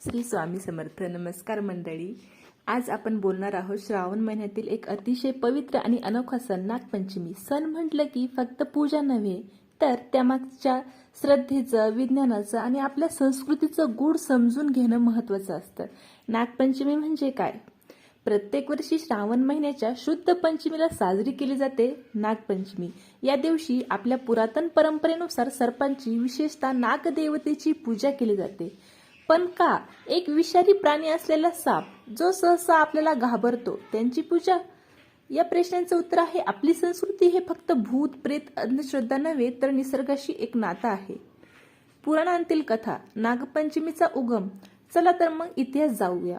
श्री स्वामी समर्थ नमस्कार मंडळी. आज आपण बोलणार आहोत श्रावण महिन्यातील एक अतिशय पवित्र आणि अनोखा सण नागपंचमी सण म्हटलं की फक्त पूजा नव्हे तर त्यामागच्या श्रद्धेचं विज्ञानाचं आणि आपल्या संस्कृतीचं गूढ समजून घेणं महत्वाचं असतं. नागपंचमी म्हणजे काय? प्रत्येक वर्षी श्रावण महिन्याच्या शुद्ध पंचमीला साजरी केली जाते नागपंचमी. या दिवशी आपल्या पुरातन परंपरेनुसार सर्पांची विशेषतः नागदेवतेची पूजा केली जाते. पण का? एक विषारी प्राणी असलेला साप जो सहसा आपल्याला घाबरतो त्यांची पूजा? या प्रश्नांचं उत्तर आहे आपली संस्कृती हे फक्त भूत प्रेत अंधश्रद्धा नव्हे तर निसर्गाशी एक नातं आहे. पुराणांतील कथा नागपंचमीचा उगम. चला तर मग इतिहास जाऊया.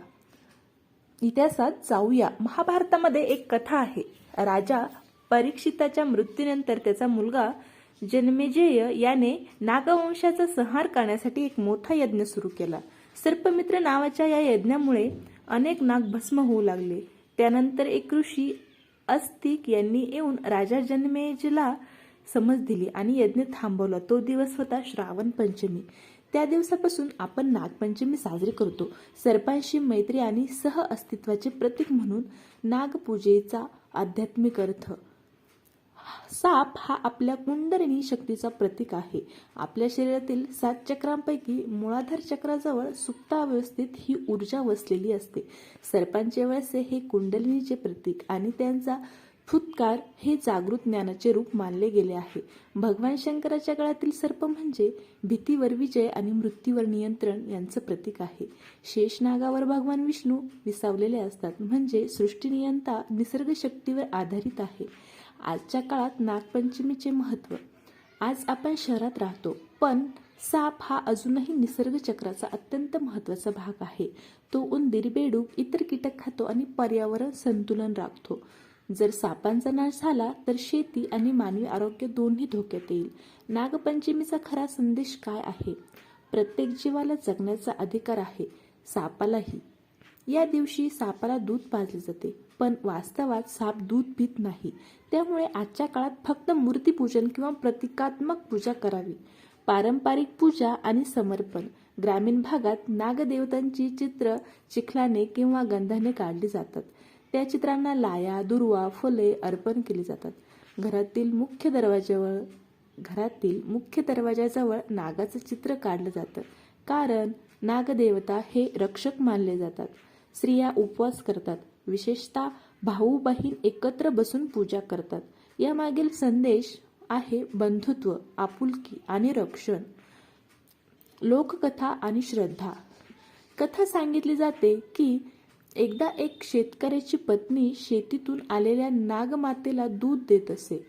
इतिहासात जाऊया. महाभारतामध्ये एक कथा आहे. राजा परीक्षिताच्या मृत्यूनंतर त्याचा मुलगा जन्मेजय याने नागवंशाचा संहार करण्यासाठी एक मोठा यज्ञ सुरू केला. सर्पमित्र नावाच्या या यज्ञामुळे अनेक नाग भस्म होऊ लागले. त्यानंतर एक ऋषी अस्तिक यांनी येऊन राजा जन्मेजला समज दिली आणि यज्ञ थांबवला. तो दिवस होता श्रावण पंचमी. त्या दिवसापासून आपण नागपंचमी साजरी करतो. सर्पांशी मैत्री आणि सह अस्तित्वाचे प्रतीक म्हणून नागपूजेचा आध्यात्मिक अर्थ साप हा आपल्या कुंडलिनी शक्तीचा प्रतीक आहे. आपल्या शरीरातील सात चक्रांपैकी मुळाधार चक्राजवळ सुप्तावस्थेत ही ऊर्जा वसलेली असते. सर्पांचे वळसे हे कुंडलिनीचे प्रतीक आणि त्यांचा फुत्कार हे जागृत ज्ञानाचे रूप मानले गेले आहे. भगवान शंकराच्या काळातील सर्प म्हणजे भीतीवर विजय आणि मृत्यूवर नियंत्रण यांचं प्रतीक आहे. शेषनागावर भगवान विष्णू विसावलेले असतात. म्हणजे सृष्टीनियंता निसर्ग शक्तीवर आधारित आहे. आजच्या काळात नागपंचमीचे महत्त्व. आज आपण शहरात राहतो पण साप हा अजूनही निसर्गचक्राचा अत्यंत महत्त्वाचा भाग आहे. तो उंदीर बेडूक इतर कीटक खातो आणि पर्यावरण संतुलन राखतो. जर सापांचा नाश झाला तर शेती आणि मानवी आरोग्य दोन्ही धोक्यात येईल. नागपंचमीचा खरा संदेश काय आहे? प्रत्येक जीवाला जगण्याचा अधिकार आहे. सापालाही. या दिवशी सापाला दूध पाजले जाते पण वास्तवात साप दूध पित नाही. त्यामुळे आजच्या काळात फक्त मूर्तीपूजन किंवा प्रतिकात्मक पूजा करावी. पारंपरिक पूजा आणि समर्पण. ग्रामीण भागात नागदेवतांची चित्र चिखलाने किंवा गंधाने काढली जातात. त्या चित्रांना लाया दुर्वा फुले अर्पण केली जातात. घरातील मुख्य दरवाज्यावर घरातील मुख्य दरवाजाजवळ नागाचं चित्र काढलं जातं. कारण नागदेवता हे रक्षक मानले जातात. स्त्रिया उपवास करतात. विशेषतः भाऊ बहीण एकत्र बसून पूजा करतात. यामागील संदेश आहे बंधुत्व आपुलकी आणि रक्षण. लोककथा आणि श्रद्धा. कथा सांगितली जाते की एकदा एक शेतकऱ्याची पत्नी शेतीतून आलेल्या नागमातेला दूध देत असे.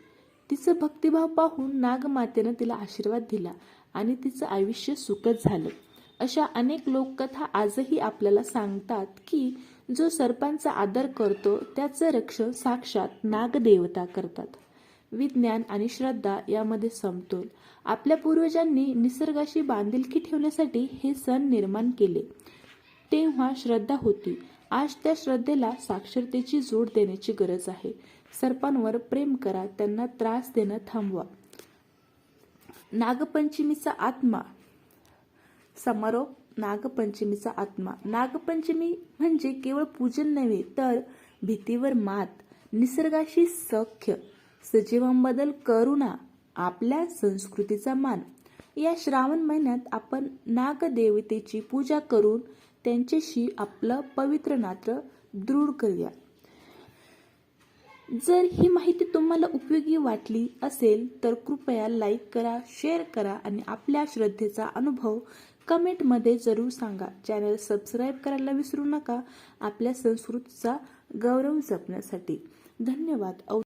तिचं भक्तिभाव पाहून नागमातेनं तिला आशीर्वाद दिला आणि तिचं आयुष्य सुखद झालं. अशा अनेक लोककथा आजही आपल्याला सांगतात की जो सर्पांचा आदर करतो त्याचं रक्षण साक्षात नागदेवता करतात. विज्ञान आणि श्रद्धा यामध्ये समतोल. आपल्या पूर्वजांनी निसर्गाशी बांधिलकी ठेवण्यासाठी हे सण निर्माण केले. तेव्हा श्रद्धा होती. आज त्या श्रद्धेला साक्षरतेची जोड देण्याची गरज आहे. सर्पांवर प्रेम करा त्यांना त्रास देणं थांबवा. नागपंचमीचा आत्मा समारोप नागपंचमीचा आत्मा. नागपंचमी म्हणजे केवळ पूजन नव्हे तर भीतीवर मात निसर्गाशी सख्य सजीवांबद्दल करुणा आपल्या संस्कृतीचा मान. या श्रावण महिन्यात आपण नागदेवतेची पूजा करून त्यांच्याशी आपलं पवित्र नात्र दृढ करूया. जर ही माहिती तुम्हाला उपयोगी वाटली असेल तर कृपया लाईक करा शेअर करा आणि आपल्या श्रद्धेचा अनुभव कमेंटमध्ये जरूर सांगा. चॅनल सबस्क्राईब करायला विसरू नका. आपल्या संस्कृतीचा गौरव जपण्यासाठी. धन्यवाद.